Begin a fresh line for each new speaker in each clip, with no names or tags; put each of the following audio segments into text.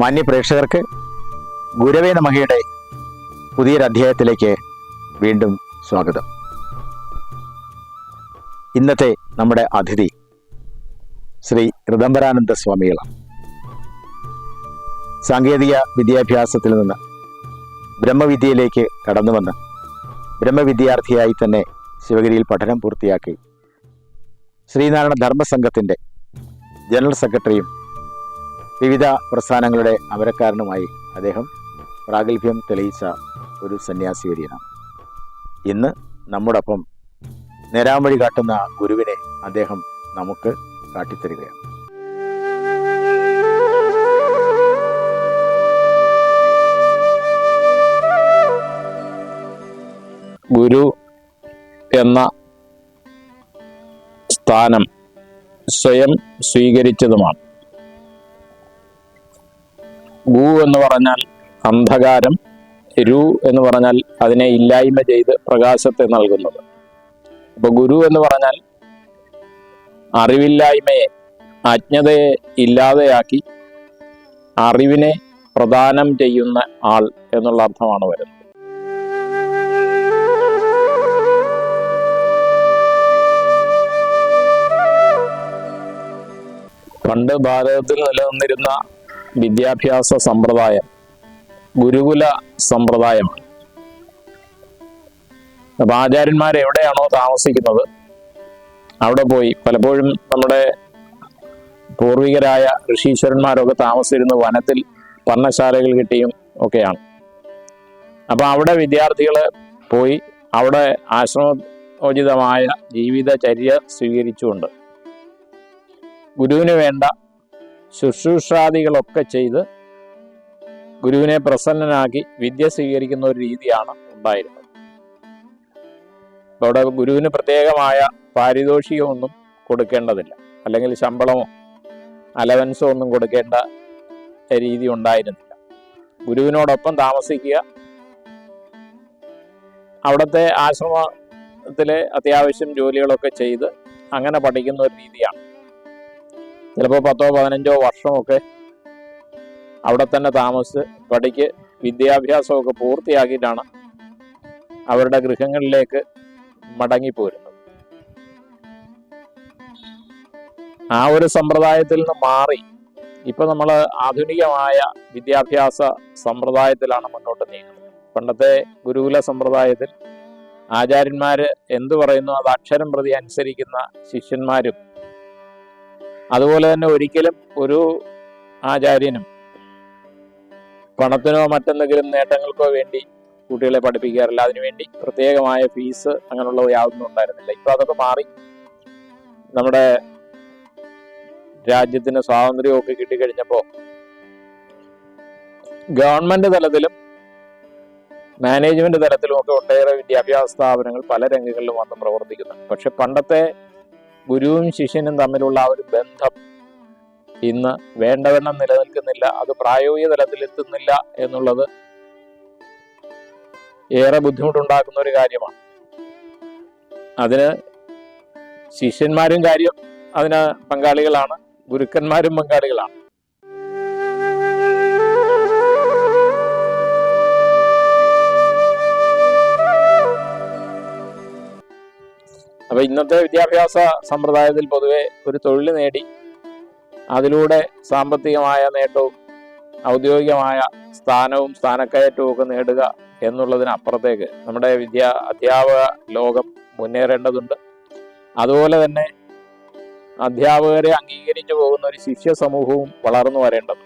മാന്യ പ്രേക്ഷകർക്ക് ഗുരവേ നമഹയുടെ പുതിയൊരു അധ്യായത്തിലേക്ക് വീണ്ടും സ്വാഗതം. ഇന്നത്തെ നമ്മുടെ അതിഥി ശ്രീ ഋതംബരാനന്ദ സ്വാമികളാണ്. സാങ്കേതിക വിദ്യാഭ്യാസത്തിൽ നിന്ന് ബ്രഹ്മവിദ്യയിലേക്ക് കടന്നു വന്ന് ബ്രഹ്മവിദ്യാർത്ഥിയായി തന്നെ ശിവഗിരിയിൽ പഠനം പൂർത്തിയാക്കി ശ്രീനാരായണ ധർമ്മസംഘത്തിന്റെ ജനറൽ സെക്രട്ടറിയും വിവിധ പ്രസ്ഥാനങ്ങളുടെ അമരക്കാരനുമായി അദ്ദേഹം പ്രാഗൽഭ്യം തെളിയിച്ച ഒരു സന്യാസി വര്യനാണ് ഇന്ന് നമ്മോടൊപ്പം നേരാമഴി കാട്ടുന്ന ഗുരുവിനെ അദ്ദേഹം നമുക്ക് കാട്ടിത്തരികയാണ്.
ഗുരു എന്ന സ്ഥാനം സ്വയം സ്വീകരിച്ചതുമാണ്. ഗു എന്ന് പറഞ്ഞാൽ അന്ധകാരം രു എന്ന് പറഞ്ഞാൽ അതിനെ ഇല്ലായ്മ ചെയ്ത് പ്രകാശത്തെ നൽകുന്നത്. അപ്പൊ ഗുരു എന്ന് പറഞ്ഞാൽ അറിവില്ലായ്മയെ അജ്ഞതയെ ഇല്ലാതെയാക്കി അറിവിനെ പ്രദാനം ചെയ്യുന്ന ആൾ എന്നുള്ള അർത്ഥമാണ് വരുന്നത്. പണ്ട് ഭാരതത്തിൽ നിലനിന്നിരുന്ന വിദ്യാഭ്യാസ സമ്പ്രദായം ഗുരുകുല സമ്പ്രദായമാണ് അപ്പൊ ആചാര്യന്മാർ എവിടെയാണോ താമസിക്കുന്നത്? അവിടെ പോയി. പലപ്പോഴും നമ്മുടെ പൂർവികരായ ഋഷീശ്വരന്മാരൊക്കെ താമസിച്ചിരുന്ന വനത്തിൽ പർണശാലകൾ കിട്ടിയും ഒക്കെയാണ്. അപ്പൊ അവിടെ വിദ്യാർത്ഥികൾ പോയി അവിടെ ആശ്രമോചിതമായ ജീവിതചര്യ സ്വീകരിച്ചുകൊണ്ട്. ഗുരുവിന് വേണ്ട ശുശ്രൂഷാദികളൊക്കെ ചെയ്ത് ഗുരുവിനെ പ്രസന്നനാക്കി വിദ്യ സ്വീകരിക്കുന്ന ഒരു രീതിയാണ് ഉണ്ടായിരുന്നത്. അവിടെ ഗുരുവിന് പ്രത്യേകമായ പാരിതോഷികമൊന്നും കൊടുക്കേണ്ടതില്ല. അല്ലെങ്കിൽ ശമ്പളമോ അലവൻസോ ഒന്നും കൊടുക്കേണ്ട രീതി ഉണ്ടായിരുന്നില്ല. ഗുരുവിനോടൊപ്പം താമസിക്കുക അവിടുത്തെ ആശ്രമത്തിലെ അത്യാവശ്യം ജോലികളൊക്കെ ചെയ്ത് അങ്ങനെ പഠിക്കുന്ന ഒരു രീതിയാണ്. ചിലപ്പോൾ പത്തോ പതിനഞ്ചോ വർഷമൊക്കെ അവിടെ തന്നെ താമസിച്ച് പഠിക്ക് വിദ്യാഭ്യാസമൊക്കെ പൂർത്തിയാക്കിയിട്ടാണ് അവരുടെ ഗൃഹങ്ങളിലേക്ക് മടങ്ങിപ്പോരുന്നത് ആ ഒരു സമ്പ്രദായത്തിൽ നിന്ന് മാറി ഇപ്പൊ നമ്മൾ ആധുനികമായ വിദ്യാഭ്യാസ സമ്പ്രദായത്തിലാണ് മുന്നോട്ട് നീങ്ങുന്നത്. പണ്ടത്തെ ഗുരുകുല സമ്പ്രദായത്തിൽ ആചാര്യന്മാര് എന്തു പറയുന്നു? അത് അക്ഷരം പ്രതി അനുസരിക്കുന്ന ശിഷ്യന്മാരും അതുപോലെ തന്നെ ഒരിക്കലും ഒരു ആചാര്യനും പണത്തിനോ മറ്റെന്തെങ്കിലും നേട്ടങ്ങൾക്കോ വേണ്ടി കുട്ടികളെ പഠിപ്പിക്കാറില്ല. അതിനുവേണ്ടി പ്രത്യേകമായ ഫീസ് അങ്ങനെയുള്ള യാതൊന്നും ഉണ്ടായിരുന്നില്ല. ഇപ്പൊ അതൊക്കെ മാറി. നമ്മുടെ രാജ്യത്തിന് സ്വാതന്ത്ര്യമൊക്കെ കിട്ടിക്കഴിഞ്ഞപ്പോൾ ഗവൺമെന്റ് തലത്തിലും മാനേജ്മെന്റ് തലത്തിലും ഒക്കെ ഒട്ടേറെ വിദ്യാഭ്യാസ സ്ഥാപനങ്ങൾ പല രംഗങ്ങളിലും വന്ന് പ്രവർത്തിക്കുന്നുണ്ട്. പക്ഷെ പണ്ടത്തെ ഗുരുവും ശിഷ്യനും തമ്മിലുള്ള ആ ഒരു ബന്ധം ഇന്ന് വേണ്ടവണ്ണം നിലനിൽക്കുന്നില്ല അത് പ്രായോഗിക തലത്തിൽ എത്തുന്നില്ല എന്നുള്ളത് ഏറെ ബുദ്ധിമുട്ടുണ്ടാക്കുന്ന ഒരു കാര്യമാണ്. അതിന് ശിഷ്യന്മാരും കാര്യം അതിന് പങ്കാളികളാണ് ഗുരുക്കന്മാരും പങ്കാളികളാണ്. അപ്പൊ ഇന്നത്തെ വിദ്യാഭ്യാസ സമ്പ്രദായത്തിൽ പൊതുവെ ഒരു തൊഴിൽ നേടി അതിലൂടെ സാമ്പത്തികമായ നേട്ടവും ഔദ്യോഗികമായ സ്ഥാനവും സ്ഥാനക്കയറ്റവും ഒക്കെ നേടുക എന്നുള്ളതിനപ്പുറത്തേക്ക് നമ്മുടെ വിദ്യാ അധ്യാപക ലോകം മുന്നേറേണ്ടതുണ്ട്. അതുപോലെ തന്നെ അധ്യാപകരെ അംഗീകരിച്ചു പോകുന്ന ഒരു ശിഷ്യ സമൂഹവും വളർന്നു വരേണ്ടത്.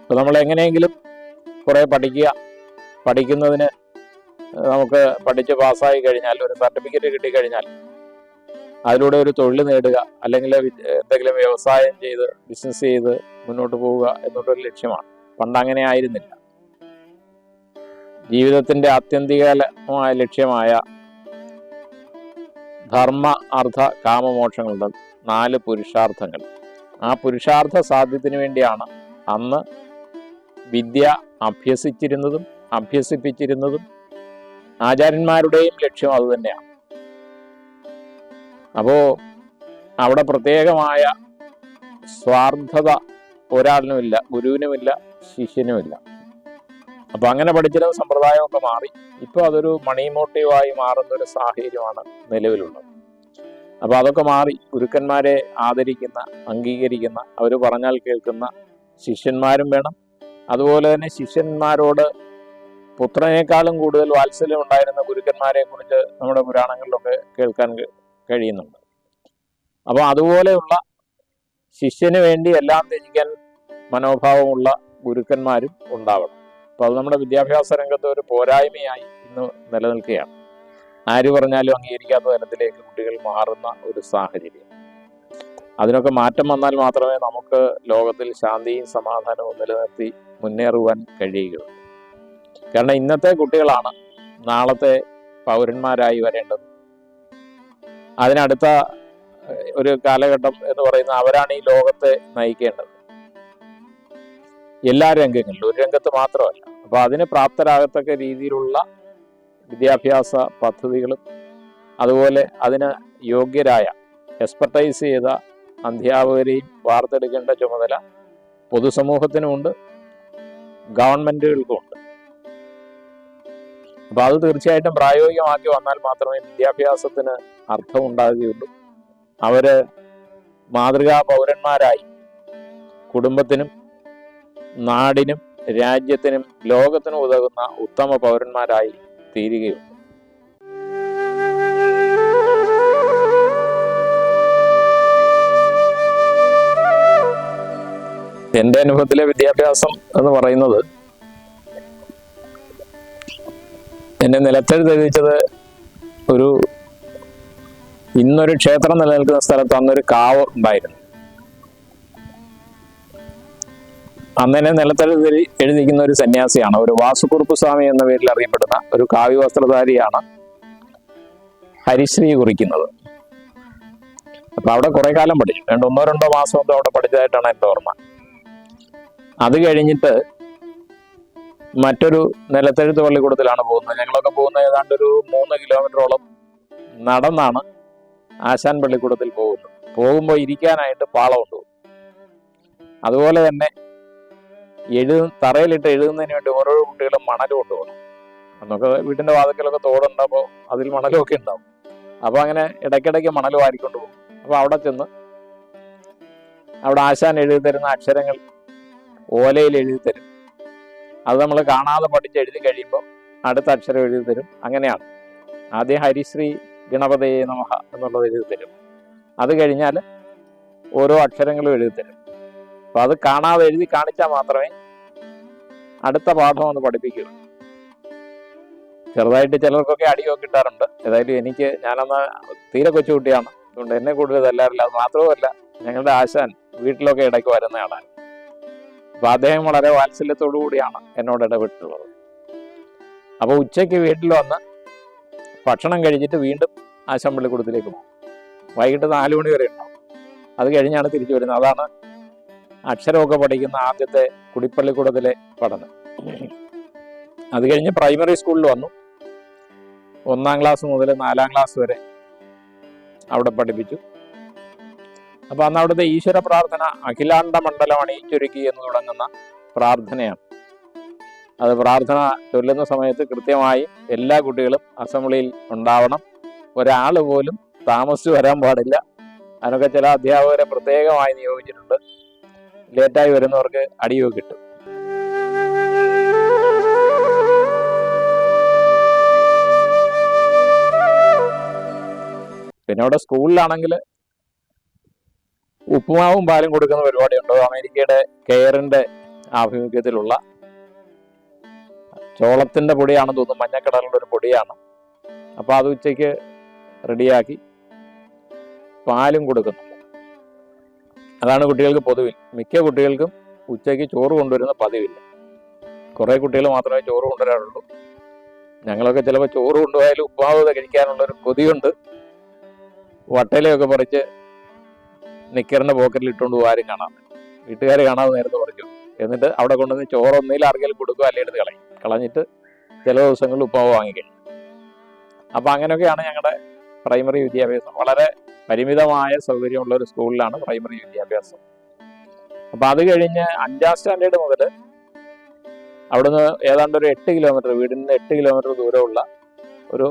അപ്പൊ നമ്മൾ എങ്ങനെയെങ്കിലും കുറെ പഠിക്കുക പഠിക്കുന്നതിന് നമുക്ക് പഠിച്ച് പാസ്സായി കഴിഞ്ഞാൽ ഒരു സർട്ടിഫിക്കറ്റ് കിട്ടിക്കഴിഞ്ഞാൽ അതിലൂടെ ഒരു തൊഴിൽ നേടുക അല്ലെങ്കിൽ എന്തെങ്കിലും വ്യവസായം ചെയ്ത് ബിസിനസ് ചെയ്ത് മുന്നോട്ട് പോവുക എന്നുള്ളൊരു ലക്ഷ്യമാണ്. പണ്ട് അങ്ങനെ ആയിരുന്നില്ല. ജീവിതത്തിന്റെ ആത്യന്തികമായ ലക്ഷ്യമായ ധർമ്മ അർത്ഥ കാമമോക്ഷങ്ങളുടെ നാല് പുരുഷാർത്ഥങ്ങൾ. ആ പുരുഷാർത്ഥ സാധ്യത്തിന് വേണ്ടിയാണ് അന്ന് വിദ്യ അഭ്യസിച്ചിരുന്നതും അഭ്യസിപ്പിച്ചിരുന്നതും ആചാര്യന്മാരുടെയും ലക്ഷ്യം അതുതന്നെയാണ് അപ്പോ അവിടെ പ്രത്യേകമായ സ്വാർത്ഥത ഒരാളിനുമില്ല ഗുരുവിനുമില്ല ശിഷ്യനുമില്ല. അപ്പൊ അങ്ങനെ പഠിച്ചിരുന്ന സമ്പ്രദായമൊക്കെ മാറി. ഇപ്പോൾ അതൊരു മണി മോട്ടീവായി മാറുന്ന ഒരു സാഹചര്യമാണ് നിലവിലുള്ളത്. അപ്പൊ അതൊക്കെ മാറി ഗുരുക്കന്മാരെ ആദരിക്കുന്ന അംഗീകരിക്കുന്ന അവർ പറഞ്ഞാൽ കേൾക്കുന്ന ശിഷ്യന്മാരും വേണം. അതുപോലെ തന്നെ ശിഷ്യന്മാരോട് പുത്രനേക്കാളും കൂടുതൽ വാത്സല്യം ഉണ്ടായിരുന്ന ഗുരുക്കന്മാരെ കുറിച്ച് നമ്മുടെ പുരാണങ്ങളിലൊക്കെ കേൾക്കാൻ കഴിയുന്നുണ്ട്. അപ്പോൾ അതുപോലെയുള്ള ശിഷ്യന് വേണ്ടി എല്ലാം ത്യജിക്കാൻ മനോഭാവമുള്ള ഗുരുക്കന്മാരും ഉണ്ടാവണം. അപ്പോൾ അത് നമ്മുടെ വിദ്യാഭ്യാസ രംഗത്ത് ഒരു പോരായ്മയായി ഇന്ന് നിലനിൽക്കുകയാണ്. ആര് പറഞ്ഞാലും അംഗീകരിക്കാത്ത തരത്തിലേക്ക് കുട്ടികൾ മാറുന്ന ഒരു സാഹചര്യം. അതിനൊക്കെ മാറ്റം വന്നാൽ മാത്രമേ നമുക്ക് ലോകത്തിൽ ശാന്തിയും സമാധാനവും നിലനിർത്തി മുന്നേറുവാൻ കഴിയുകയുള്ളൂ. കാരണം ഇന്നത്തെ കുട്ടികളാണ് നാളത്തെ പൗരന്മാരായി വരേണ്ടത്. അതിനടുത്ത ഒരു കാലഘട്ടം എന്ന് പറയുന്ന അവരാണ് ഈ ലോകത്തെ നയിക്കേണ്ടത്. എല്ലാ രംഗങ്ങളിലും ഒരു രംഗത്ത് മാത്രമല്ല. അപ്പൊ അതിന് പ്രാപ്തരാകത്തക്ക രീതിയിലുള്ള വിദ്യാഭ്യാസ പദ്ധതികളും അതുപോലെ അതിന് യോഗ്യരായ എക്സ്പെർട്ടൈസ് ചെയ്ത അധ്യാപകരെയും വാർത്തെടുക്കേണ്ട ചുമതല പൊതുസമൂഹത്തിനുമുണ്ട്. ഗവൺമെന്റുകൾക്കുമുണ്ട്. അപ്പൊ അത് തീർച്ചയായിട്ടും പ്രായോഗികമാക്കി വന്നാൽ മാത്രമേ വിദ്യാഭ്യാസത്തിന് അർത്ഥം ഉണ്ടാകുകയുള്ളൂ. അവർ മാതൃകാ പൗരന്മാരായി. കുടുംബത്തിനും നാടിനും രാജ്യത്തിനും ലോകത്തിനും ഉതകുന്ന ഉത്തമ പൗരന്മാരായി തീരുകയുള്ളൂ. എന്റെ അനുഭവത്തിലെ വിദ്യാഭ്യാസം എന്ന് പറയുന്നത് എന്നെ നിലത്തെഴുതെഴുതിച്ചത് ഒരു ഇന്നൊരു ക്ഷേത്രം നിലനിൽക്കുന്ന സ്ഥലത്ത് അന്നൊരു കാവ് ഉണ്ടായിരുന്നു. അന്നെന്നെ നിലത്തെഴുതി എഴുതിക്കുന്ന ഒരു സന്യാസിയാണ്. ഒരു വാസുകുറുപ്പ് സ്വാമി എന്ന പേരിൽ അറിയപ്പെടുന്ന ഒരു കാവ്യ വസ്ത്രധാരിയാണ് ഹരിശ്രീ കുറിക്കുന്നത്. അപ്പൊ അവിടെ കുറെ കാലം പഠിച്ചു. രണ്ട് ഒന്നോ രണ്ടോ മാസമൊക്കെ അവിടെ പഠിച്ചതായിട്ടാണ് എന്റെ ഓർമ്മ. അത് കഴിഞ്ഞിട്ട് മറ്റൊരു നിലത്തെഴുത്ത് പള്ളിക്കൂടത്തിലാണ് പോകുന്നത്. ഞങ്ങളൊക്കെ പോകുന്ന ഏതാണ്ട് ഒരു മൂന്ന് കിലോമീറ്ററോളം നടന്നാണ് ആശാൻ പള്ളിക്കൂടത്തിൽ പോകുന്നത്. പോകുമ്പോൾ ഇരിക്കാനായിട്ട് പാളം കൊണ്ടുപോകും അതുപോലെ തന്നെ എഴു തറയിലിട്ട് എഴുതുന്നതിന് വേണ്ടി ഓരോ കുട്ടികളും മണൽ കൊണ്ടുപോകണം. നമുക്ക് വീട്ടിന്റെ വാതിക്കലൊക്കെ തോടുണ്ടാകുമ്പോൾ അതിൽ മണലൊക്കെ ഉണ്ടാവും. അപ്പൊ അങ്ങനെ ഇടയ്ക്കിടയ്ക്ക് മണൽ വാരിക്കൊണ്ട് പോകും. അപ്പൊ അവിടെ ചെന്ന് അവിടെ ആശാൻ എഴുതി തരുന്ന അക്ഷരങ്ങൾ ഓലയിൽ എഴുതി തരും അത് നമ്മൾ കാണാതെ പഠിച്ച് എഴുതി കഴിയുമ്പോൾ അടുത്ത അക്ഷരം എഴുതി തരും. അങ്ങനെയാണ്. ആദ്യം ഹരിശ്രീ ഗണപതയെ നമഹ എന്നുള്ളത് എഴുതി തരും. അത് കഴിഞ്ഞാൽ ഓരോ അക്ഷരങ്ങളും എഴുതി തരും. അപ്പൊ അത് കാണാതെ എഴുതി കാണിച്ചാൽ മാത്രമേ അടുത്ത പാഠം ഒന്ന് പഠിപ്പിക്കുകയുള്ളൂ. ചെറുതായിട്ട് ചിലർക്കൊക്കെ അടിയൊക്കെ കിട്ടാറുണ്ട്. ഏതായാലും എനിക്ക് ഞാനന്ന് തീരെ കൊച്ചുകുട്ടിയാണ്. അതുകൊണ്ട് എന്നെ കൂടുതൽ തല്ലാറില്ല അത് മാത്രവുമല്ല ഞങ്ങളുടെ ആശാൻ വീട്ടിലൊക്കെ ഇടയ്ക്ക് വരുന്ന ആളാണ്. അപ്പൊ അദ്ദേഹം വളരെ വാത്സല്യത്തോടു കൂടിയാണ് എന്നോട് ഇടപെട്ടുള്ളത്. അപ്പോൾ ഉച്ചയ്ക്ക് വീട്ടിൽ വന്ന് ഭക്ഷണം കഴിച്ചിട്ട് വീണ്ടും ആ ശമ്പളിക്കൂടത്തിലേക്ക് പോകും. വൈകിട്ട് നാലു മണി വരെ ഉണ്ടാവും. അത് കഴിഞ്ഞാണ് തിരിച്ചു വരുന്നത്. അതാണ് അക്ഷരമൊക്കെ പഠിക്കുന്ന ആദ്യത്തെ കുടിപ്പള്ളിക്കൂടത്തിലെ പഠനം. അത് കഴിഞ്ഞ് പ്രൈമറി സ്കൂളിൽ വന്നു. ഒന്നാം ക്ലാസ് മുതൽ നാലാം ക്ലാസ് വരെ അവിടെ പഠിപ്പിച്ചു. അപ്പൊ അന്ന് അവിടുത്തെ ഈശ്വര പ്രാർത്ഥന അഖിലാണ്ട മണ്ഡലം അണിയിച്ചൊരുക്കി എന്ന് തുടങ്ങുന്ന പ്രാർത്ഥനയാണ്. അത് പ്രാർത്ഥന ചൊല്ലുന്ന സമയത്ത് കൃത്യമായി എല്ലാ കുട്ടികളും അസംബ്ലിയിൽ ഉണ്ടാവണം. ഒരാൾ പോലും താമസിച്ചു വരാൻ പാടില്ല. അതിനൊക്കെ ചില അധ്യാപകരെ പ്രത്യേകമായി നിയോഗിച്ചിട്ടുണ്ട്. ലേറ്റായി വരുന്നവർക്ക് അടിയൊക്കെ കിട്ടും. പിന്നെ അവിടെ സ്കൂളിലാണെങ്കിൽ ഉപ്പുമാവും പാലും കൊടുക്കുന്ന പരിപാടിയുണ്ടോ? അമേരിക്കയുടെ കെയറിന്റെ ആഭിമുഖ്യത്തിലുള്ള ചോളത്തിന്റെ പൊടിയാണെന്ന് തോന്നുന്നു. മഞ്ഞക്കടലിന്റെ ഒരു പൊടിയാണ്. അപ്പൊ അത് ഉച്ചയ്ക്ക് റെഡിയാക്കി പാലും കൊടുക്കുന്നു. അതാണ് കുട്ടികൾക്ക് പൊതുവിൽ. മിക്ക കുട്ടികൾക്കും ഉച്ചയ്ക്ക് ചോറ് കൊണ്ടുവരുന്ന പതിവില്ല. കുറേ കുട്ടികൾ മാത്രമേ ചോറ് കൊണ്ടുവരാറുള്ളൂ. ഞങ്ങളൊക്കെ ചിലപ്പോൾ ചോറ് കൊണ്ടുപോയാലും ഉപ്പാവ് കഴിക്കാനുള്ള ഒരു കൊതിയുണ്ട്. വട്ടയിലൊക്കെ പറിച്ച് നിക്കറിന്റെ പോക്കറ്റിൽ ഇട്ടുകൊണ്ട് ആരും കാണാം. വീട്ടുകാർ കാണാതെ നേരത്തെ പറിച്ചു എന്നിട്ട് അവിടെ കൊണ്ടുവന്ന് ചോറ് ഒന്നിൽ ആർക്കെങ്കിലും കൊടുക്കുക അല്ലെങ്കിൽ എടുത്ത് കളയും. കളഞ്ഞിട്ട് ചില ദിവസങ്ങളിൽ ഉപ്പാവ് വാങ്ങിക്കഴിയും അപ്പൊ അങ്ങനെയൊക്കെയാണ് ഞങ്ങളുടെ പ്രൈമറി വിദ്യാഭ്യാസം. വളരെ പരിമിതമായ സൗകര്യമുള്ള ഒരു സ്കൂളിലാണ് പ്രൈമറി വിദ്യാഭ്യാസം. അപ്പൊ അത് കഴിഞ്ഞ് അഞ്ചാം സ്റ്റാൻഡേർഡ് മുതൽ അവിടുന്ന് ഏതാണ്ട് ഒരു എട്ട് കിലോമീറ്റർ വീടിന് എട്ട് കിലോമീറ്റർ ദൂരമുള്ള ഒരു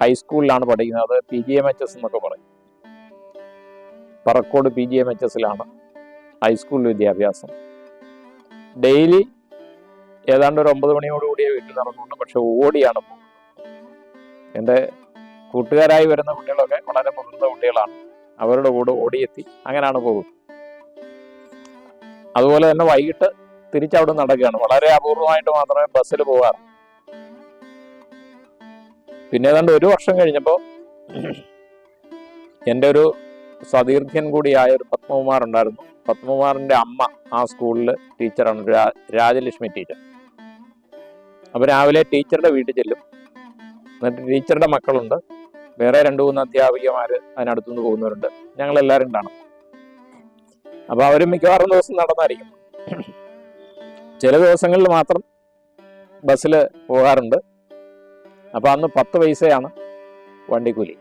ഹൈസ്കൂളിലാണ് പഠിക്കുന്നത്. അത് P G M H S എന്നൊക്കെ പറയും. Parakkode P G M H എസിലാണ് high school വിദ്യാഭ്യാസം. ഡെയിലി ഏതാണ്ട് ഒരു ഒമ്പത് മണിയോടുകൂടിയേ വീട്ടിൽ നടന്നുകൊണ്ട് പക്ഷെ ഓടിയാണ് പോകുന്നത്. എന്റെ കൂട്ടുകാരായി വരുന്ന കുട്ടികളൊക്കെ വളരെ മുതിർന്ന കുട്ടികളാണ്. അവരുടെ കൂടെ ഓടിയെത്തി അങ്ങനെയാണ് പോകുന്നത്. അതുപോലെ തന്നെ വൈകിട്ട് തിരിച്ചവിടെ നടക്കുകയാണ്. വളരെ അപൂർവമായിട്ട് മാത്രമേ ബസ്സിൽ പോകാറ് പിന്നെ ഏതാണ്ട് ഒരു വർഷം കഴിഞ്ഞപ്പോൾ എന്റെ ഒരു സതീർത്ഥ്യൻ കൂടിയായ ഒരു പത്മകുമാർ ഉണ്ടായിരുന്നു. പത്മകുമാറിന്റെ അമ്മ ആ സ്കൂളിൽ ടീച്ചറാണ് രാജലക്ഷ്മി ടീച്ചർ അപ്പൊ രാവിലെ ടീച്ചറുടെ വീട്ടിൽ ചെല്ലും. എന്നിട്ട് ടീച്ചറുടെ മക്കളുണ്ട്. വേറെ രണ്ടു മൂന്ന് അധ്യാപികമാര് അതിനടുത്തുനിന്ന് പോകുന്നവരുണ്ട്. ഞങ്ങൾ എല്ലാവരും ഉണ്ടാണ് അപ്പൊ അവർ മിക്കവാറും ദിവസം നടന്നായിരിക്കും. ചില ദിവസങ്ങളിൽ മാത്രം ബസ്സിൽ പോകാറുണ്ട്. അപ്പൊ അന്ന് പത്ത് പൈസയാണ് വണ്ടിക്കൂലി.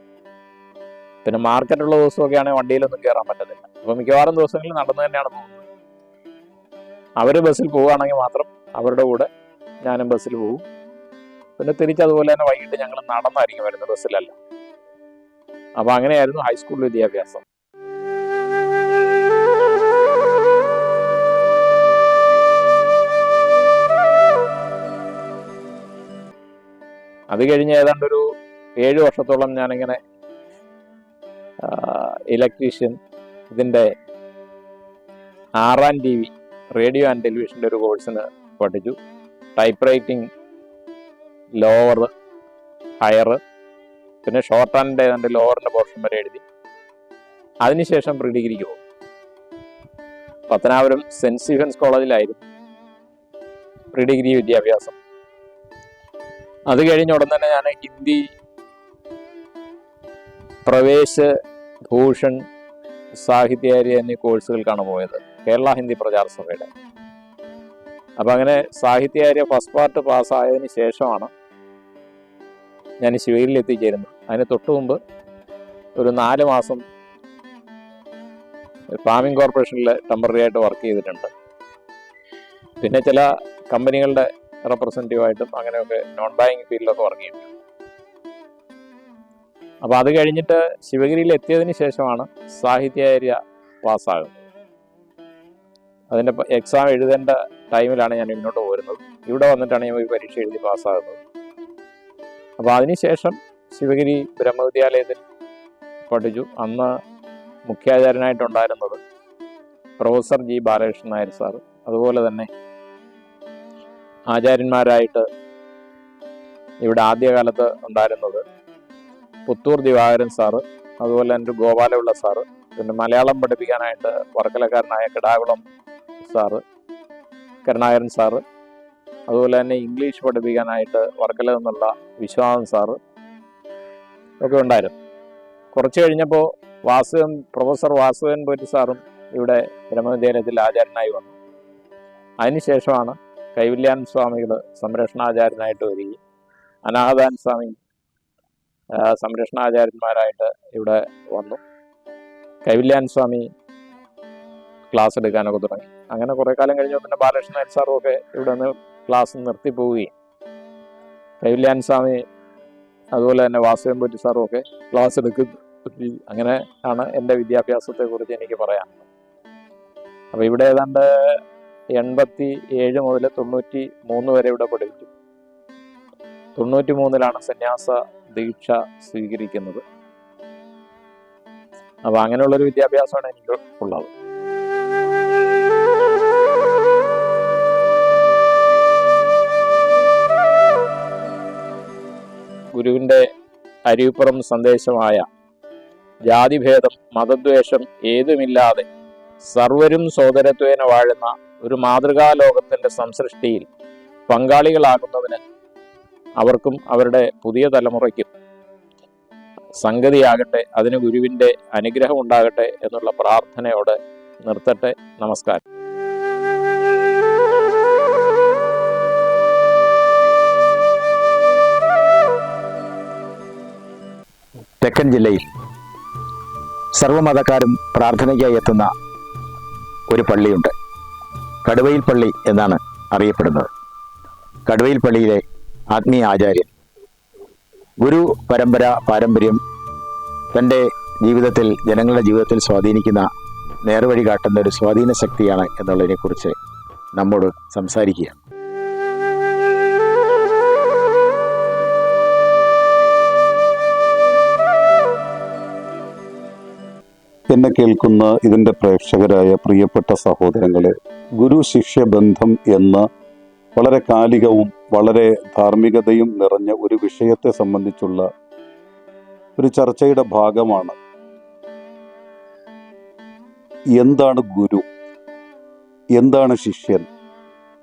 പിന്നെ മാർക്കറ്റുള്ള ദിവസമൊക്കെ ആണെങ്കിൽ വണ്ടിയിലൊന്നും കയറാൻ പറ്റത്തില്ല. അപ്പൊ മിക്കവാറും ദിവസങ്ങളിൽ നടന്നു തന്നെയാണ് പോകുന്നത്. അവർ ബസ്സിൽ പോവുകയാണെങ്കിൽ മാത്രം അവരുടെ കൂടെ ഞാനും ബസ്സിൽ പോകും. പിന്നെ തിരിച്ചതുപോലെ തന്നെ വൈകിട്ട് ഞങ്ങൾ നടന്നായിരിക്കും വരുന്നത് ബസ്സിലല്ല. അപ്പൊ അങ്ങനെയായിരുന്നു ഹൈസ്കൂൾ വിദ്യാഭ്യാസം. അത് കഴിഞ്ഞ് ഏതാണ്ട് ഒരു ഏഴ് വർഷത്തോളം ഞാനിങ്ങനെ ഇലക്ട്രീഷ്യൻ ഇതിന്റെ R and T V radio and ടെലിവിഷന്റെ ഒരു കോഴ്സിന് പഠിച്ചു. ടൈപ്പ് റൈറ്റിംഗ് ലോവർ ഹയർ പിന്നെ ഷോർട്ട് ആൻഡ് ഏതാണ്ട് ലോവറിന്റെ പോർഷൻ വരെ എഴുതി. അതിനുശേഷം പ്രീ ഡിഗ്രിക്ക് പോകും. പത്തനാപുരം സെന്റ് സ്റ്റീഫൻസ് കോളേജിലായിരുന്നു പ്രീ ഡിഗ്രി വിദ്യാഭ്യാസം. അത് കഴിഞ്ഞ ഉടൻ തന്നെ ഞാൻ ഹിന്ദി പ്രവേശ് ഭൂഷൺ സാഹിത്യാര്യ എന്നീ കോഴ്സുകൾക്കാണ് പോയത്. കേരള ഹിന്ദി പ്രചാര സഭയുടെ. അപ്പം അങ്ങനെ സാഹിത്യാര്യ ഫസ്റ്റ് പാർട്ട് പാസ്സായതിന് ശേഷമാണ് ഞാൻ ശിവഗിരിയിൽ എത്തിച്ചേരുന്നത്. അതിന് തൊട്ട് മുമ്പ് ഒരു നാല് മാസം ഫാമിംഗ് കോർപ്പറേഷനിൽ ടെമ്പററി ആയിട്ട് വർക്ക് ചെയ്തിട്ടുണ്ട്. പിന്നെ ചില കമ്പനികളുടെ റെപ്രസെന്റീവായിട്ടും അങ്ങനെയൊക്കെ നോൺ ബാങ്കിങ് ഫീൽഡിലൊക്കെ വർക്ക് ചെയ്തിട്ടുണ്ട് അപ്പോൾ അത് കഴിഞ്ഞിട്ട് ശിവഗിരിയിൽ എത്തിയതിന് ശേഷമാണ് സാഹിത്യാര്യ പാസ്സാകുന്നത്. അതിന്റെ എക്സാം എഴുതേണ്ട ടൈമിലാണ് ഞാൻ ഇങ്ങോട്ട് പോരുന്നത്. ഇവിടെ വന്നിട്ടാണ് ഞാൻ ഈ പരീക്ഷ എഴുതി പാസ്സാകുന്നത്. അപ്പോൾ അതിനുശേഷം ശിവഗിരി ബ്രഹ്മവിദ്യാലയത്തിൽ പഠിച്ചു. അന്ന് മുഖ്യാചാര്യനായിട്ടുണ്ടായിരുന്നത് professor G Balakrishnan Nair sir. അതുപോലെ തന്നെ ആചാര്യന്മാരായിട്ട് ഇവിടെ ആദ്യകാലത്ത് ഉണ്ടായിരുന്നത് പുത്തൂർ ദിവാകരൻ സാറ് അതുപോലെ എന്റെ ഗോപാലപിള്ള സാറ് പിന്നെ മലയാളം പഠിപ്പിക്കാനായിട്ട് വർക്കലക്കാരനായ കിടാകുളം സാറ് കരുണാകരൻ സാറ് അതുപോലെ തന്നെ ഇംഗ്ലീഷ് പഠിപ്പിക്കാനായിട്ട് വർക്കല നിന്നുള്ള വിശ്വനാഥൻ സാറ് ഒക്കെ ഉണ്ടായിരുന്നു. കുറച്ച് കഴിഞ്ഞപ്പോൾ വാസുവൻ പ്രൊഫസർ വാസുദേവൻ പോറ്റി സാറും ഇവിടെ ബ്രഹ്മവിദ്യാലയത്തിൽ ആചാര്യനായി വന്നു. അതിനുശേഷമാണ് കൈവല്യാൻ സ്വാമികൾ സംരക്ഷണാചാര്യനായിട്ട് വരികയും അനാഹദാൻ സ്വാമി സംരക്ഷണാചാര്യന്മാരായിട്ട് ഇവിടെ വന്നു. കൈവില്യാൻ സ്വാമി ക്ലാസ് എടുക്കാനൊക്കെ തുടങ്ങി. അങ്ങനെ കുറെ കാലം കഴിഞ്ഞപ്പോൾ പിന്നെ ബാലകൃഷ്ണൻ നായർ സാറും ഒക്കെ ഇവിടെ നിന്ന് ക്ലാസ് നിർത്തി പോവുകയും. കൈവില്യാൻ സ്വാമി അതുപോലെ തന്നെ പൊറ്റി സാറും ഒക്കെ ക്ലാസ് എടുക്കും അങ്ങനെ ആണ് എന്റെ വിദ്യാഭ്യാസത്തെ കുറിച്ച് എനിക്ക് പറയാൻ അപ്പോൾ ഇവിടെ ഏതാണ്ട് എൺപത്തി ഏഴ് മുതൽ തൊണ്ണൂറ്റി മൂന്ന് വരെ ഇവിടെ പഠിപ്പിച്ചു. തൊണ്ണൂറ്റി മൂന്നിലാണ് സന്യാസ ദീക്ഷ സ്വീകരിക്കുന്നത്. അപ്പൊ അങ്ങനെയുള്ളൊരു വിദ്യാഭ്യാസമാണ് എനിക്ക് ഉള്ളത്. ഗുരുവിന്റെ അരിപ്പുറം സന്ദേശമായ ജാതിഭേദം മതദ്വേഷം ഏതുമില്ലാതെ സർവരും സോദരത്വേന വാഴുന്ന ഒരു മാതൃകാ ലോകത്തിന്റെ സംസൃഷ്ടിയിൽ പങ്കാളികളാകുന്നതിന് അവർക്കും അവരുടെ പുതിയ തലമുറയ്ക്കും സംഗതിയാകട്ടെ അതിന് ഗുരുവിന്റെ അനുഗ്രഹം ഉണ്ടാകട്ടെ എന്നുള്ള പ്രാർത്ഥനയോടെ നിർത്തട്ടെ. നമസ്കാരം.
തെക്കൻ ജില്ലയിൽ സർവമതക്കാരും പ്രാർത്ഥനയ്ക്കായി എത്തുന്ന ഒരു പള്ളിയുണ്ട്. കടുവയിൽ പള്ളി എന്നാണ് അറിയപ്പെടുന്നത്. കടുവയിൽ പള്ളിയിലെ ആത്മീയ ആചാര്യൻ ഗുരു പരമ്പര പാരമ്പര്യം തന്റെ ജീവിതത്തിൽ ജനങ്ങളുടെ ജീവിതത്തിൽ സ്വാധീനിക്കുന്ന നേർവഴി കാട്ടുന്ന ഒരു സ്വാധീന ശക്തിയാണ് എന്നുള്ളതിനെക്കുറിച്ച് നമ്മോട് സംസാരിക്കുക.
എന്നെ കേൾക്കുന്ന ഇതിന്റെ പ്രേക്ഷകരായ പ്രിയപ്പെട്ട സഹോദരങ്ങളെ ഗുരു ശിഷ്യ ബന്ധം എന്ന വളരെ കാലികവും വളരെ ധാർമ്മികതയും നിറഞ്ഞ ഒരു വിഷയത്തെ സംബന്ധിച്ചുള്ള ഒരു ചർച്ചയുടെ ഭാഗമാണ്. എന്താണ് ഗുരു? എന്താണ് ശിഷ്യൻ?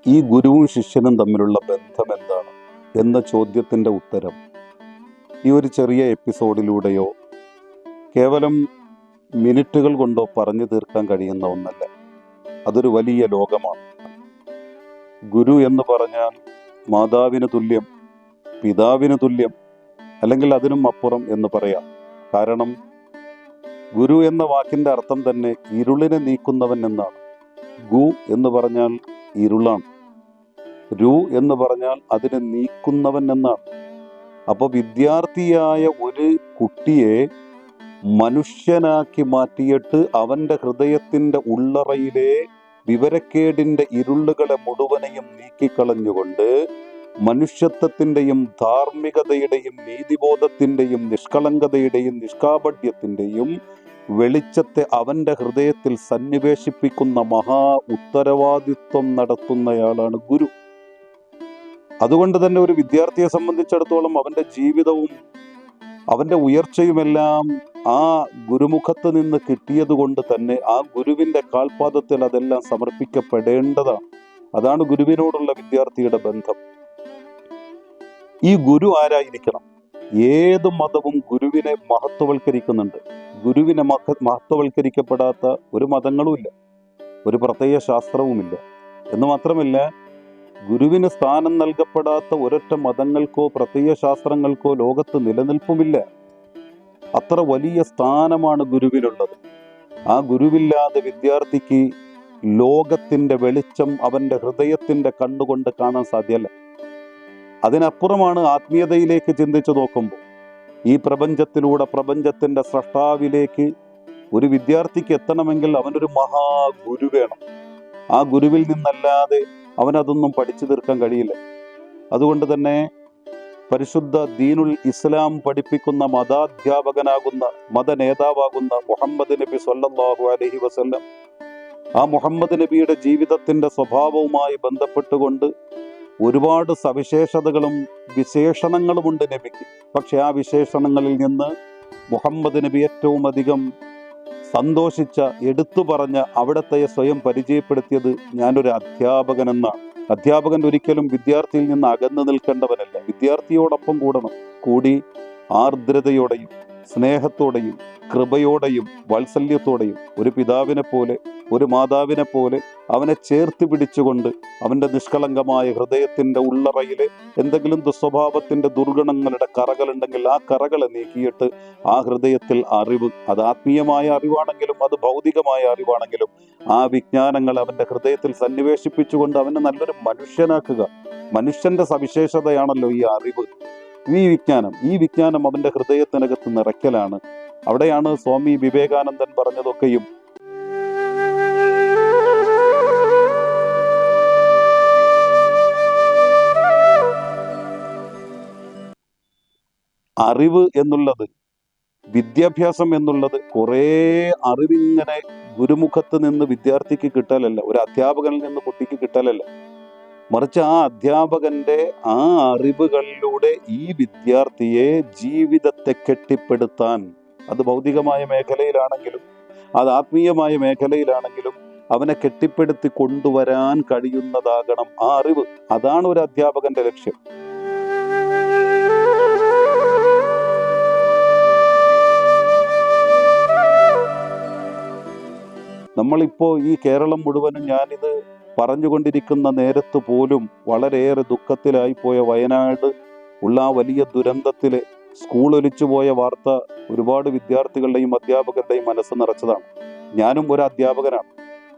ഈ ഗുരുവും ശിഷ്യനും തമ്മിലുള്ള ബന്ധം എന്താണ്? എന്ന ചോദ്യത്തിന്റെ ഉത്തരം ഈ ഒരു ചെറിയ എപ്പിസോഡിലൂടെയോ കേവലം മിനിറ്റുകൾ കൊണ്ടോ പറഞ്ഞു തീർക്കാൻ കഴിയുന്ന ഒന്നല്ല. അതൊരു വലിയ ലോകമാണ്. ഗുരു എന്ന് പറഞ്ഞാൽ മാതാവിന് തുല്യം പിതാവിന് തുല്യം അല്ലെങ്കിൽ അതിനും അപ്പുറം എന്ന് പറയാം. കാരണം ഗുരു എന്ന വാക്കിന്റെ അർത്ഥം തന്നെ ഇരുളിനെ നീക്കുന്നവൻ എന്നാണ്. ഗു എന്ന് പറഞ്ഞാൽ ഇരുളാണ്. രു എന്ന് പറഞ്ഞാൽ അതിനെ നീക്കുന്നവൻ എന്നാണ്. അപ്പോൾ വിദ്യാർത്ഥിയായ ഒരു കുട്ടിയെ മനുഷ്യനാക്കി മാറ്റിയിട്ട് അവന്റെ ഹൃദയത്തിന്റെ ഉള്ളറയിലെ വിവരക്കേടിന്റെ ഇരുളുകളെ മുഴുവനെയും നീക്കിക്കളഞ്ഞുകൊണ്ട് മനുഷ്യത്വത്തിന്റെയും ധാർമ്മികതയുടെയും നീതിബോധത്തിന്റെയും നിഷ്കളങ്കതയുടെയും നിഷ്കാപട്യത്തിന്റെയും വെളിച്ചത്തെ അവന്റെ ഹൃദയത്തിൽ സന്നിവേശിപ്പിക്കുന്ന മഹാ ഉത്തരവാദിത്വം നടത്തുന്നയാളാണ് ഗുരു. അതുകൊണ്ട് തന്നെ ഒരു വിദ്യാർത്ഥിയെ സംബന്ധിച്ചിടത്തോളം അവന്റെ ജീവിതവും അവന്റെ ഉയർച്ചയുമെല്ലാം ആ ഗുരുമുഖത്ത് നിന്ന് കിട്ടിയത് കൊണ്ട് തന്നെ ആ ഗുരുവിന്റെ കാൽപാദത്തിൽ അതെല്ലാം സമർപ്പിക്കപ്പെടേണ്ടതാണ്. അതാണ് ഗുരുവിനോടുള്ള വിദ്യാർത്ഥിയുടെ ബന്ധം. ഈ ഗുരു ആരായിരിക്കണം? ഏത് മതവും ഗുരുവിനെ മഹത്വവൽക്കരിക്കുന്നുണ്ട്. ഗുരുവിനെ മഹ മഹത്വവൽക്കരിക്കപ്പെടാത്ത ഒരു മതങ്ങളുമില്ല. ഒരു പ്രത്യേക ശാസ്ത്രവുമില്ല. എന്ന് മാത്രമല്ല ഗുരുവിന് സ്ഥാനം നൽകപ്പെടാത്ത ഒരൊറ്റ മതങ്ങൾക്കോ പ്രത്യയ ശാസ്ത്രങ്ങൾക്കോ ലോകത്ത് നിലനിൽപ്പുമില്ല. അത്ര വലിയ സ്ഥാനമാണ് ഗുരുവിനുള്ളത് ആ ഗുരുവില്ലാതെ വിദ്യാർത്ഥിക്ക് ലോകത്തിന്റെ വെളിച്ചം അവന്റെ ഹൃദയത്തിന്റെ കണ്ണുകൊണ്ട് കാണാൻ സാധ്യമല്ല. അതിനപ്പുറമാണ് ആത്മീയതയിലേക്ക് ചിന്തിച്ചു നോക്കുമ്പോൾ ഈ പ്രപഞ്ചത്തിലൂടെ പ്രപഞ്ചത്തിന്റെ സൃഷ്ടാവിലേക്ക് ഒരു വിദ്യാർത്ഥിക്ക് എത്തണമെങ്കിൽ അവനൊരു മഹാഗുരു വേണം. ആ ഗുരുവിൽ നിന്നല്ലാതെ അവനതൊന്നും പഠിച്ചു തീർക്കാൻ കഴിയില്ല. അതുകൊണ്ട് തന്നെ പരിശുദ്ധ ദീനുൽ ഇസ്ലാം പഠിപ്പിക്കുന്ന മതാധ്യാപകനാകുന്ന മത നേതാവാകുന്ന മുഹമ്മദ് നബി സൊല്ലാഹു അലഹി വസല്ലം ആ മുഹമ്മദ് നബിയുടെ ജീവിതത്തിന്റെ സ്വഭാവവുമായി ബന്ധപ്പെട്ടുകൊണ്ട് ഒരുപാട് സവിശേഷതകളും വിശേഷണങ്ങളുമുണ്ട് നബിക്ക്. പക്ഷെ ആ വിശേഷണങ്ങളിൽ നിന്ന് മുഹമ്മദ് നബി ഏറ്റവും അധികം സന്തോഷിച്ച എടുത്തു പറഞ്ഞ അവിടത്തെ സ്വയം പരിചയപ്പെടുത്തിയത് ഞാനൊരു എന്ന അധ്യാപകൻ ഒരിക്കലും വിദ്യാർത്ഥിയിൽ നിന്ന് അകന്നു നിൽക്കേണ്ടവനല്ല. വിദ്യാർത്ഥിയോടൊപ്പം കൂടണം. കൂടി ആർദ്രതയോടെയും സ്നേഹത്തോടെയും കൃപയോടെയും വാത്സല്യത്തോടെയും ഒരു പിതാവിനെ പോലെ ഒരു മാതാവിനെ പോലെ അവനെ ചേർത്ത് പിടിച്ചുകൊണ്ട് അവന്റെ നിഷ്കളങ്കമായ ഹൃദയത്തിന്റെ ഉള്ളറയിലെ എന്തെങ്കിലും ദുസ്വഭാവത്തിന്റെ ദുർഗുണങ്ങളുടെ കറകളുണ്ടെങ്കിൽ ആ കറകളെ നീക്കിയിട്ട് ആ ഹൃദയത്തിൽ അറിവ് അത് ആത്മീയമായ അറിവാണെങ്കിലും അത് ഭൗതികമായ അറിവാണെങ്കിലും ആ വിജ്ഞാനങ്ങൾ അവന്റെ ഹൃദയത്തിൽ സന്നിവേശിപ്പിച്ചുകൊണ്ട് അവനെ നല്ലൊരു മനുഷ്യനാക്കുക. മനുഷ്യന്റെ സവിശേഷതയാണല്ലോ ഈ അറിവ്. ഈ വിജ്ഞാനം ഈ വിജ്ഞാനം അവന്റെ ഹൃദയത്തിനകത്ത് നിറയ്ക്കലാണ്. അവിടെയാണ് സ്വാമി വിവേകാനന്ദൻ പറഞ്ഞതൊക്കെയും. അറിവ് എന്നുള്ളത് വിദ്യാഭ്യാസം എന്നുള്ളത് കുറേ അറിവിങ്ങനെ ഗുരുമുഖത്ത് നിന്ന് വിദ്യാർത്ഥിക്ക് കിട്ടലല്ല ഒരു അധ്യാപകനിൽ നിന്ന് കുട്ടിക്ക് കിട്ടലല്ല. മറിച്ച് ആ അധ്യാപകന്റെ ആ അറിവുകളിലൂടെ ഈ വിദ്യാർത്ഥിയെ ജീവിതത്തെ കെട്ടിപ്പടുത്താൻ അത് ഭൗതികമായ മേഖലയിലാണെങ്കിലും അത് ആത്മീയമായ മേഖലയിലാണെങ്കിലും അവനെ കെട്ടിപ്പടുത്തി കൊണ്ടുവരാൻ കഴിയുന്നതാകണം ആ അറിവ്. അതാണ് ഒരു അധ്യാപകന്റെ ലക്ഷ്യം. നമ്മളിപ്പോ ഈ കേരളം മുഴുവനും ഞാനിത് പറഞ്ഞുകൊണ്ടിരിക്കുന്ന നേരത്ത് പോലും വളരെയേറെ ദുഃഖത്തിലായിപ്പോയ വയനാട് ഉള്ള ആ വലിയ ദുരന്തത്തിലെ സ്കൂൾ ഒലിച്ചുപോയ വാർത്ത ഒരുപാട് വിദ്യാർത്ഥികളുടെയും അധ്യാപകരുടെയും മനസ്സ് നിറച്ചതാണ്. ഞാനും ഒരു അധ്യാപകനാണ്.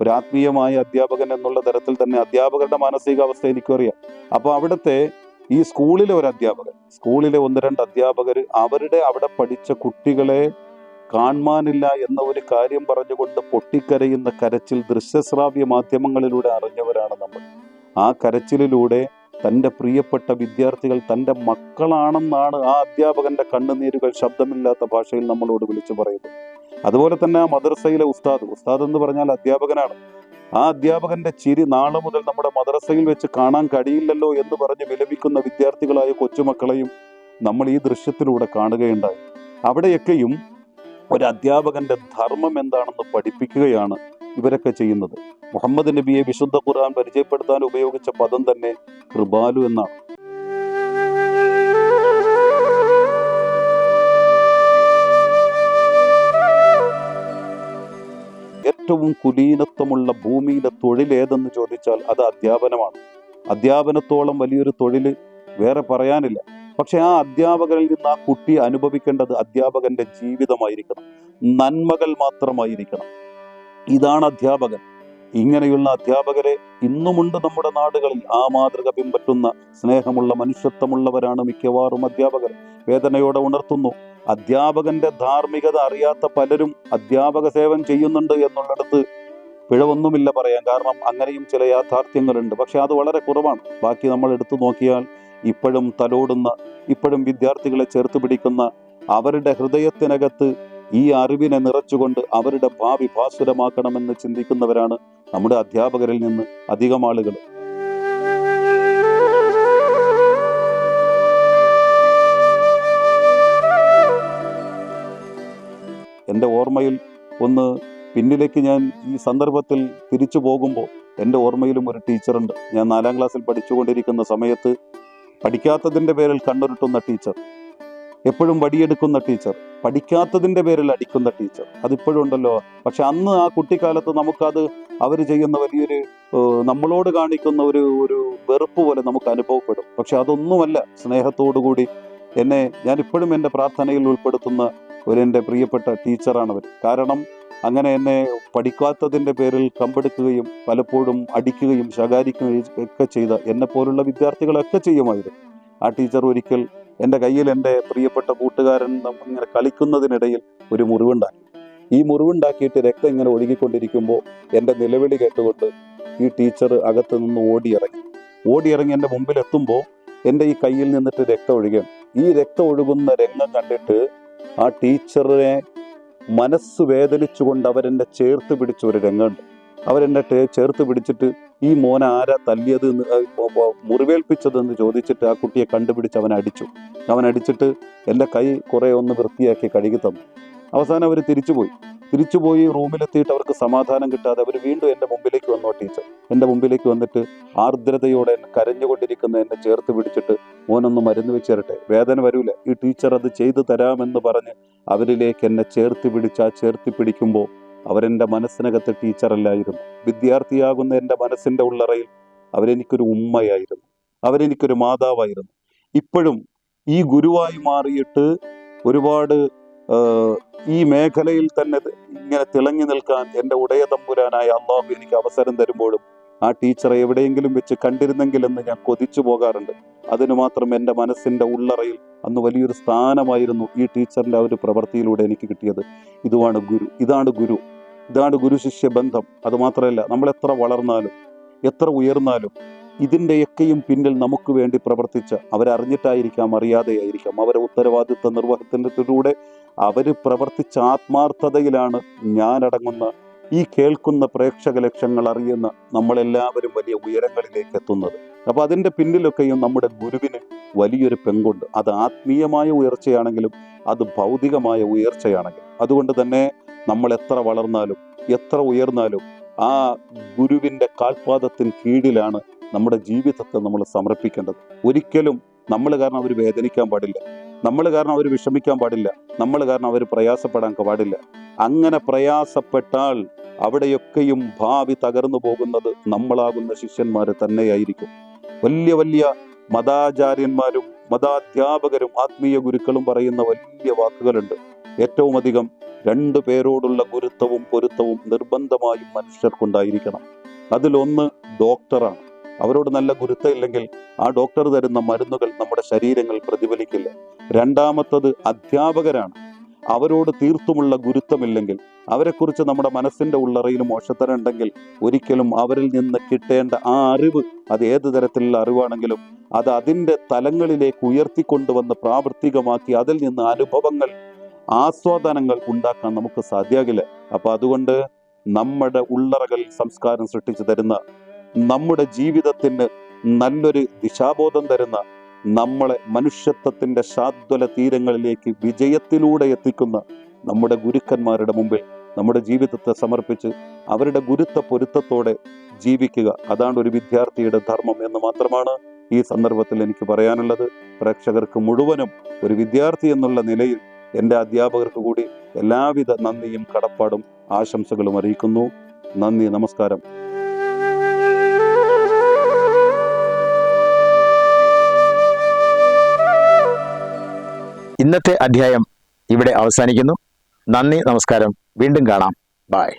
ഒരു ആത്മീയമായ അധ്യാപകൻ എന്നുള്ള തരത്തിൽ തന്നെ അധ്യാപകരുടെ മാനസികാവസ്ഥ എനിക്കറിയാം അപ്പോൾ അവിടുത്തെ ഈ സ്കൂളിലെ ഒരു അധ്യാപകൻ സ്കൂളിലെ ഒന്ന് രണ്ട് അധ്യാപകർ അവരുടെ അവിടെ പഠിച്ച കുട്ടികളെ കാണാനില്ല എന്ന ഒരു കാര്യം പറഞ്ഞുകൊണ്ട് പൊട്ടിക്കരയുന്ന കരച്ചിൽ ദൃശ്യശ്രാവ്യ മാധ്യമങ്ങളിലൂടെ അറിഞ്ഞവരാണ് നമ്മൾ. ആ കരച്ചിലിലൂടെ തന്റെ പ്രിയപ്പെട്ട വിദ്യാർത്ഥികൾ തന്റെ മക്കളാണെന്നാണ് ആ അധ്യാപകന്റെ കണ്ണുനീരുകൾ ശബ്ദമില്ലാത്ത ഭാഷയിൽ നമ്മളോട് വിളിച്ചു പറയുന്നത്. അതുപോലെ തന്നെ ആ മദ്രസയിലെ ഉസ്താദ് ഉസ്താദ് എന്ന് പറഞ്ഞാൽ അധ്യാപകനാണ്. ആ അധ്യാപകന്റെ ചിരി നാളെ മുതൽ നമ്മുടെ മദ്രസയിൽ വെച്ച് കാണാൻ കഴിയില്ലല്ലോ എന്ന് പറഞ്ഞ് വിലപിക്കുന്ന വിദ്യാർത്ഥികളായ കൊച്ചുമക്കളെയും നമ്മൾ ഈ ദൃശ്യത്തിലൂടെ കാണുകയുണ്ടായി. അവിടെയൊക്കെയും ഒരു അധ്യാപകന്റെ ധർമ്മം എന്താണെന്ന് പഠിപ്പിക്കുകയാണ് ഇവരൊക്കെ ചെയ്യുന്നത്. മുഹമ്മദ് നബിയെ വിശുദ്ധ ഖുർആൻ പരിചയപ്പെടുത്താൻ ഉപയോഗിച്ച പദം തന്നെ കൃപാലു എന്നാണ്. ഏറ്റവും കുലീനത്വമുള്ള ഭൂമിയിലെ തൊഴിൽ ഏതെന്ന് ചോദിച്ചാൽ അത് അധ്യാപനമാണ്. അധ്യാപനത്തോളം വലിയൊരു തൊഴിൽ വേറെ പറയാനില്ല. പക്ഷെ ആ അധ്യാപകരിൽ നിന്ന് ആ കുട്ടി അനുഭവിക്കേണ്ടത് അധ്യാപകന്റെ ജീവിതമായിരിക്കണം. നന്മകൾ മാത്രമായിരിക്കണം. ഇതാണ് അധ്യാപകൻ. ഇങ്ങനെയുള്ള അധ്യാപകരെ ഇന്നുമുണ്ട് നമ്മുടെ നാടുകളിൽ. ആ മാതൃക പിൻപറ്റുന്ന സ്നേഹമുള്ള മനുഷ്യത്വമുള്ളവരാണ് മിക്കവാറും അധ്യാപകർ. വേദനയോടെ ഉണർത്തുന്നു. അധ്യാപകന്റെ ധാർമ്മികത അറിയാത്ത പലരും അധ്യാപക സേവനം ചെയ്യുന്നുണ്ട് എന്നുള്ളിടത്ത് പിഴവൊന്നുമില്ല പറയാൻ. കാരണം അങ്ങനെയും ചില യാഥാർത്ഥ്യങ്ങളുണ്ട്. പക്ഷെ അത് വളരെ കുറവാണ്. ബാക്കി നമ്മൾ എടുത്തു നോക്കിയാൽ ഇപ്പോഴും തലോടുന്ന ഇപ്പോഴും വിദ്യാർത്ഥികളെ ചേർത്ത് പിടിക്കുന്ന അവരുടെ ഹൃദയത്തിനകത്ത് ഈ അറിവിനെ നിറച്ചുകൊണ്ട് അവരുടെ ഭാവി ഭാസുരമാക്കണമെന്ന് ചിന്തിക്കുന്നവരാണ് നമ്മുടെ അധ്യാപകരിൽ നിന്ന് അധികം ആളുകൾ. എന്റെ ഓർമ്മയിൽ ഒന്ന് പിന്നിലേക്ക് ഞാൻ ഈ സന്ദർഭത്തിൽ തിരിച്ചു പോകുമ്പോൾ എന്റെ ഓർമ്മയിലും ഒരു ടീച്ചറുണ്ട്. ഞാൻ നാലാം ക്ലാസ്സിൽ പഠിച്ചുകൊണ്ടിരിക്കുന്ന സമയത്ത് പഠിക്കാത്തതിന്റെ പേരിൽ കണ്ണുരുട്ടുന്ന ടീച്ചർ. എപ്പോഴും വടിയെടുക്കുന്ന ടീച്ചർ. പഠിക്കാത്തതിന്റെ പേരിൽ അടിക്കുന്ന ടീച്ചർ. അതിപ്പോഴും ഉണ്ടല്ലോ. പക്ഷെ അന്ന് ആ കുട്ടിക്കാലത്ത് നമുക്കത് അവർ ചെയ്യുന്ന വലിയൊരു നമ്മളോട് കാണിക്കുന്ന ഒരു ഒരു വെറുപ്പ് പോലെ നമുക്ക് അനുഭവപ്പെടും. പക്ഷെ അതൊന്നുമല്ല. സ്നേഹത്തോടു കൂടി എന്നെ ഞാൻ ഇപ്പോഴും എന്റെ പ്രാർത്ഥനയിൽ ഉൾപ്പെടുത്തുന്ന ഒരു എന്റെ പ്രിയപ്പെട്ട ടീച്ചറാണ് അവർ കാരണം അങ്ങനെ എന്നെ പഠിക്കാത്തതിന്റെ പേരിൽ കമ്പെടുക്കുകയും പലപ്പോഴും അടിക്കുകയും ശകാരിക്കുകയും ഒക്കെ ചെയ്ത എന്നെ പോലുള്ള വിദ്യാർത്ഥികളൊക്കെ ചെയ്യുമായിരുന്നു. ആ ടീച്ചർ ഒരിക്കൽ എന്റെ കയ്യിൽ എന്റെ പ്രിയപ്പെട്ട കൂട്ടുകാരൻ ഇങ്ങനെ കളിക്കുന്നതിനിടയിൽ ഒരു മുറിവുണ്ടാക്കി. ഈ മുറിവുണ്ടാക്കിയിട്ട് രക്തം ഇങ്ങനെ ഒഴുകിക്കൊണ്ടിരിക്കുമ്പോൾ എന്റെ നിലവിളി കേട്ടുകൊണ്ട് ഈ ടീച്ചർ അകത്ത് നിന്ന് ഓടിയിറങ്ങി. ഓടിയിറങ്ങി എന്റെ മുമ്പിൽ എത്തുമ്പോൾ എന്റെ ഈ കയ്യിൽ നിന്നിട്ട് രക്തം ഒഴുകുകയാണ് ഈ രക്തം ഒഴുകുന്ന രംഗം കണ്ടിട്ട് ആ ടീച്ചറെ മനസ്സ് വേദനിച്ചുകൊണ്ട് അവരെന്നെ ചേർത്ത് പിടിച്ച ഒരു രംഗമുണ്ട്. അവരെന്നെ ചേർത്ത് പിടിച്ചിട്ട് ഈ മോനെ ആരാ തല്ലിയത് എന്ന് മുറിവേൽപ്പിച്ചതെന്ന് ചോദിച്ചിട്ട് ആ കുട്ടിയെ കണ്ടുപിടിച്ച് അവൻ അടിച്ചു. അവൻ അടിച്ചിട്ട് എന്റെ കൈ കുറേ ഒന്ന് വൃത്തിയാക്കി കഴുകി തന്നു. അവസാനം അവർ തിരിച്ചുപോയി. തിരിച്ചുപോയി റൂമിലെത്തിയിട്ട് അവർക്ക് സമാധാനം കിട്ടാതെ അവർ വീണ്ടും എന്റെ മുമ്പിലേക്ക് വന്നു ടീച്ചർ. എന്റെ മുമ്പിലേക്ക് വന്നിട്ട് ആർദ്രതയോടെ കരഞ്ഞുകൊണ്ടിരിക്കുന്ന എന്നെ ചേർത്ത് പിടിച്ചിട്ട് മോനൊന്ന് മരുന്ന് വെച്ചിരട്ടെ. വേദന വരൂല. ഈ ടീച്ചർ അത് ചെയ്തു തരാമെന്ന് പറഞ്ഞ് അവരിലേക്ക് എന്നെ ചേർത്ത് പിടിച്ചാ ചേർത്ത് പിടിക്കുമ്പോൾ അവരെന്റെ മനസ്സിനകത്ത് ടീച്ചറല്ലായിരുന്നു വിദ്യാർത്ഥിയാകുന്ന എന്റെ മനസ്സിന്റെ ഉള്ളറയിൽ അവരെനിക്കൊരു ഉമ്മയായിരുന്നു. അവരെനിക്കൊരു മാതാവായിരുന്നു. ഇപ്പോഴും ഈ ഗുരുവായി മാറിയിട്ട് ഒരുപാട് ഈ മേഖലയിൽ തന്നെ ഇങ്ങനെ തിളങ്ങി നിൽക്കാൻ എന്റെ ഉടയ തമ്പുരാനായ അള്ളാഹു എനിക്ക് അവസരം തരുമ്പോഴും ആ ടീച്ചറെ എവിടെയെങ്കിലും വെച്ച് കണ്ടിരുന്നെങ്കിലെന്ന് ഞാൻ കൊതിച്ചു പോകാറുണ്ട്. അതിനു മാത്രം എന്റെ മനസ്സിന്റെ ഉള്ളറയിൽ അന്ന് വലിയൊരു സ്ഥാനമായിരുന്നു ഈ ടീച്ചറിന്റെ ആ ഒരു പ്രവൃത്തിയിലൂടെ എനിക്ക് കിട്ടിയത്. ഇതുമാണ് ഗുരു ഇതാണ് ഗുരു ഇതാണ് ഗുരു ശിഷ്യ ബന്ധം. അതുമാത്രമല്ല നമ്മൾ എത്ര വളർന്നാലും എത്ര ഉയർന്നാലും ഇതിന്റെയൊക്കെയും പിന്നിൽ നമുക്ക് വേണ്ടി പ്രവർത്തിച്ച അവരറിഞ്ഞിട്ടായിരിക്കാം അറിയാതെയായിരിക്കാം അവരെ ഉത്തരവാദിത്വ നിർവഹത്തിന്റെ അവർ പ്രവർത്തിച്ച ആത്മാർത്ഥതയിലാണ് ഞാനടങ്ങുന്ന ഈ കേൾക്കുന്ന പ്രേക്ഷക ലക്ഷ്യങ്ങൾ അറിയുന്ന നമ്മളെല്ലാവരും വലിയ ഉയരങ്ങളിലേക്ക് എത്തുന്നത്. അപ്പോൾ അതിന്റെ പിന്നിലൊക്കെയും നമ്മുടെ ഗുരുവിന് വലിയൊരു പെങ്കുണ്ട്. അത് ആത്മീയമായ ഉയർച്ചയാണെങ്കിലും അത് ഭൗതികമായ ഉയർച്ചയാണെങ്കിലും. അതുകൊണ്ട് തന്നെ നമ്മൾ എത്ര വളർന്നാലും എത്ര ഉയർന്നാലും ആ ഗുരുവിന്റെ കാൽപാദത്തിന് കീഴിലാണ് നമ്മുടെ ജീവിതത്തെ നമ്മൾ സമർപ്പിക്കേണ്ടത്. ഒരിക്കലും നമ്മൾ കാരണം അവർ വേദനിക്കാൻ പാടില്ല. നമ്മൾ കാരണം അവർ വിഷമിക്കാൻ പാടില്ല. നമ്മൾ കാരണം അവർ പ്രയാസപ്പെടാൻ പാടില്ല. അങ്ങനെ പ്രയാസപ്പെട്ടാൽ അവിടെയൊക്കെയും ഭാവി തകർന്നു പോകുന്നത് നമ്മളാകുന്ന ശിഷ്യന്മാരെ തന്നെയായിരിക്കും. വലിയ വലിയ മതാചാര്യന്മാരും മതാധ്യാപകരും ആത്മീയ ഗുരുക്കളും പറയുന്ന വലിയ വാക്കുകളുണ്ട്. ഏറ്റവും അധികം രണ്ടു പേരോടുള്ള ഗുരുത്വവും പൊരുത്തവും നിർബന്ധമായും മനുഷ്യർക്കുണ്ടായിരിക്കണം. അതിലൊന്ന് ഡോക്ടറാണ്. അവരോട് നല്ല ഗുരുത്തമില്ലെങ്കിൽ ആ ഡോക്ടർ തരുന്ന മരുന്നുകൾ നമ്മുടെ ശരീരങ്ങൾ പ്രതിഫലിക്കില്ല. രണ്ടാമത്തത് അധ്യാപകരാണ്. അവരോട് തീർത്തുമുള്ള ഗുരുത്വമില്ലെങ്കിൽ അവരെക്കുറിച്ച് നമ്മുടെ മനസ്സിന്റെ ഉള്ളറയിൽ മോശത്തരം ഉണ്ടെങ്കിൽ ഒരിക്കലും അവരിൽ നിന്ന് കിട്ടേണ്ട ആ അറിവ് അത് ഏത് തരത്തിലുള്ള അറിവാണെങ്കിലും അത് അതിന്റെ തലങ്ങളിലേക്ക് ഉയർത്തിക്കൊണ്ടുവന്ന് പ്രാവർത്തികമാക്കി അതിൽ നിന്ന് അനുഭവങ്ങൾ ആസ്വാദനങ്ങൾ ഉണ്ടാക്കാൻ നമുക്ക് സാധ്യമാകില്ല അപ്പൊ അതുകൊണ്ട് നമ്മുടെ ഉള്ളറകൾ സംസ്കാരം സൃഷ്ടിച്ചു തരുന്ന നമ്മുടെ ജീവിതത്തിന് നല്ലൊരു ദിശാബോധം തരുന്ന നമ്മളെ മനുഷ്യത്വത്തിന്റെ ശാദ്വല തീരങ്ങളിലേക്ക് വിജയത്തിലൂടെ എത്തിക്കുന്ന നമ്മുടെ ഗുരുക്കന്മാരുടെ മുമ്പിൽ നമ്മുടെ ജീവിതത്തെ സമർപ്പിച്ച് അവരുടെ ഗുരുത്വ പൊരുത്തത്തോടെ ജീവിക്കുക. അതാണ് ഒരു വിദ്യാർത്ഥിയുടെ ധർമ്മം എന്ന് മാത്രമാണ് ഈ സന്ദർഭത്തിൽ എനിക്ക് പറയാനുള്ളത്. പ്രേക്ഷകർക്ക് മുഴുവനും ഒരു വിദ്യാർത്ഥി എന്നുള്ള നിലയിൽ എന്റെ അധ്യാപകർക്ക് കൂടി എല്ലാവിധ നന്ദിയും കടപ്പാടും ആശംസകളും അറിയിക്കുന്നു. നന്ദി നമസ്കാരം.
ഇന്നത്തെ അധ്യായം ഇവിടെ അവസാനിക്കുന്നു. നന്ദി നമസ്കാരം. വീണ്ടും കാണാം. ബായ്